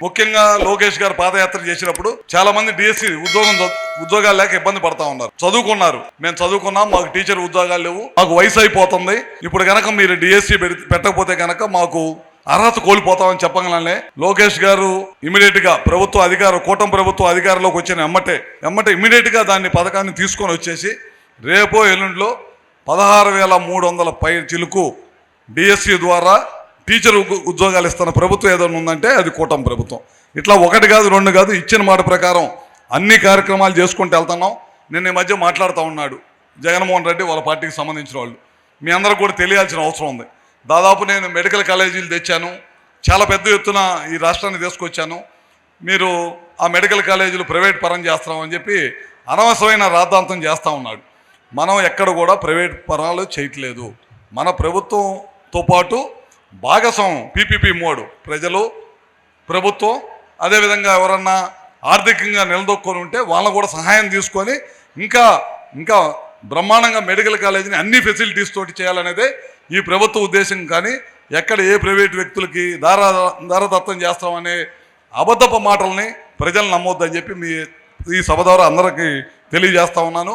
ముఖ్యంగా లోకేష్ గారు పాదయాత్ర చేసినప్పుడు చాలా మంది డిఎస్సి ఉద్యోగం ఉద్యోగాలు లేక ఇబ్బంది పడతా ఉన్నారు. చదువుకున్నారు. మేము చదువుకున్నాం మాకు టీచర్ ఉద్యోగాలు లేవు. మాకు వయసు అయిపోతుంది. ఇప్పుడు కనుక మీరు డిఎస్సి పెట్టకపోతే కనుక మాకు అర్హత కోల్పోతామని చెప్పగలనే లోకేష్ గారు ఇమీడియట్గా ప్రభుత్వ అధికారం కూటమి ప్రభుత్వ అధికారంలోకి వచ్చిన ఎమ్మటే ఎమ్మటే ఇమీడియట్గా దాన్ని పథకాన్ని తీసుకొని వచ్చేసి రేపో ఎల్లుండిలో పదహారు వేల మూడు వందల పై చిలుకు డిఎస్సి ద్వారా టీచర్ ఉద్యోగాలు ఇస్తున్న ప్రభుత్వం ఏదైనా ఉందంటే అది కూటమి ప్రభుత్వం. ఇట్లా ఒకటి కాదు రెండు కాదు ఇచ్చిన మాట ప్రకారం అన్ని కార్యక్రమాలు చేసుకుంటూ వెళ్తున్నాం. నిన్న ఈ మధ్య మాట్లాడుతూ ఉన్నాడు జగన్మోహన్ రెడ్డి వాళ్ళ పార్టీకి సంబంధించిన వాళ్ళు. మీ అందరికి కూడా తెలియాల్సిన అవసరం ఉంది. దాదాపు నేను మెడికల్ కాలేజీలు తెచ్చాను. చాలా పెద్ద ఎత్తున ఈ రాష్ట్రాన్ని తీసుకొచ్చాను. మీరు ఆ మెడికల్ కాలేజీలు ప్రైవేట్ పరం చేస్తామని చెప్పి అనవసరమైన రాద్ధాంతం చేస్తూ ఉన్నాడు. మనం ఎక్కడ కూడా ప్రైవేట్ పరాలు చేయట్లేదు. మన ప్రభుత్వంతో పాటు భాగస్వామ్యం పీపీపీ మోడ్. ప్రజలు ప్రభుత్వం అదేవిధంగా ఎవరన్నా ఆర్థికంగా నిలదొక్కొని ఉంటే వాళ్ళని కూడా సహాయం తీసుకొని ఇంకా ఇంకా బ్రహ్మాండంగా మెడికల్ కాలేజీని అన్ని ఫెసిలిటీస్ తోటి చేయాలనేదే ఈ ప్రభుత్వ ఉద్దేశం. కానీ ఎక్కడ ఏ ప్రైవేట్ వ్యక్తులకి దారా దారదత్తం చేస్తామనే అబద్ధపు మాటల్ని ప్రజలు నమ్మొద్దని చెప్పి మీ ఈ సభ ద్వారా అందరికీ తెలియజేస్తా ఉన్నాను.